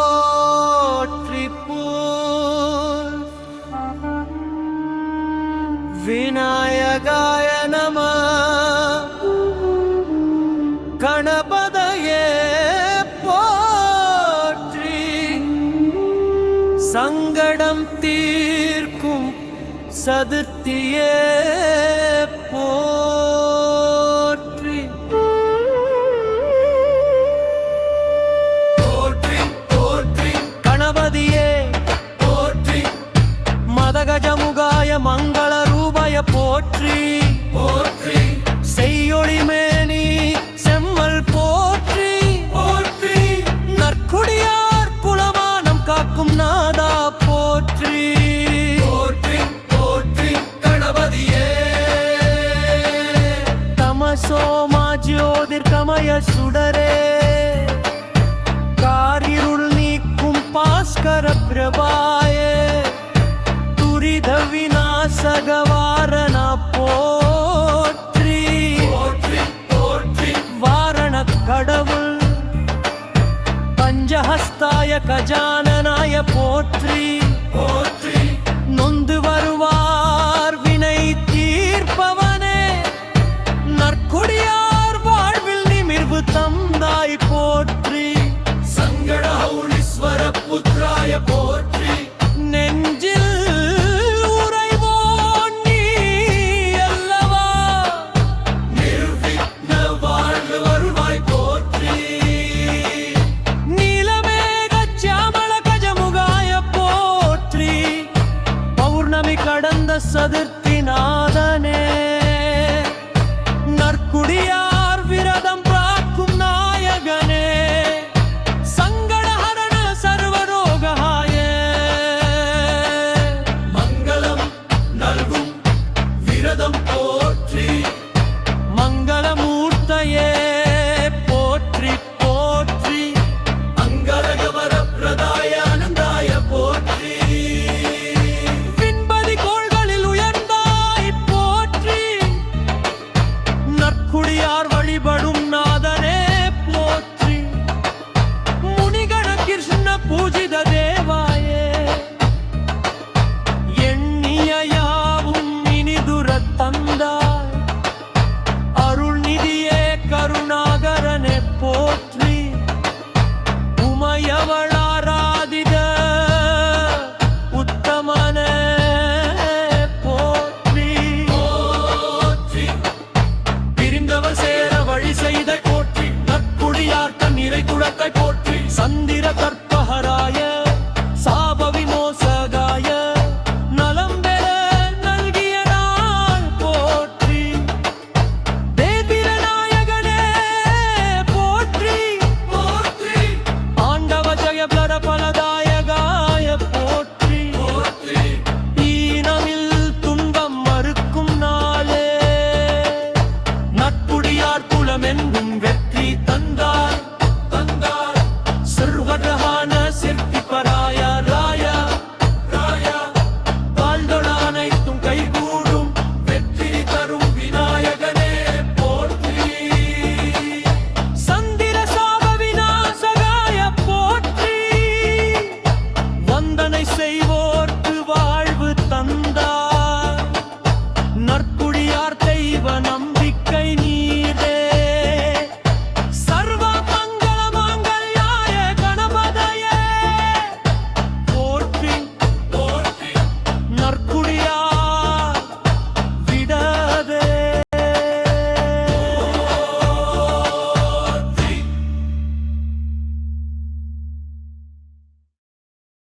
போற்றி போல் விநாயகாய நம கணபதையே போற்றி. சங்கடம் தீர்க்கும் சதுர்த்தியே போற்றி. போற்றி. செய்யொளி மேனி செம்மல் போற்றி. போற்றி. நற்குடியார் புலவானம் காக்கும் நாதா போற்றி. போற்றி போற்றி கணபதியே. தமசோமா ஜோதிர்கமய சுடரே. காரிருள் நீக்கும் பாஸ்கர பிரபாயே. துரித விநாசகவாரன் போற்றி. போற்றி வாரண கடவுள் பஞ்சஹஸ்தாய கஜானனாய போற்றி. நாதனே.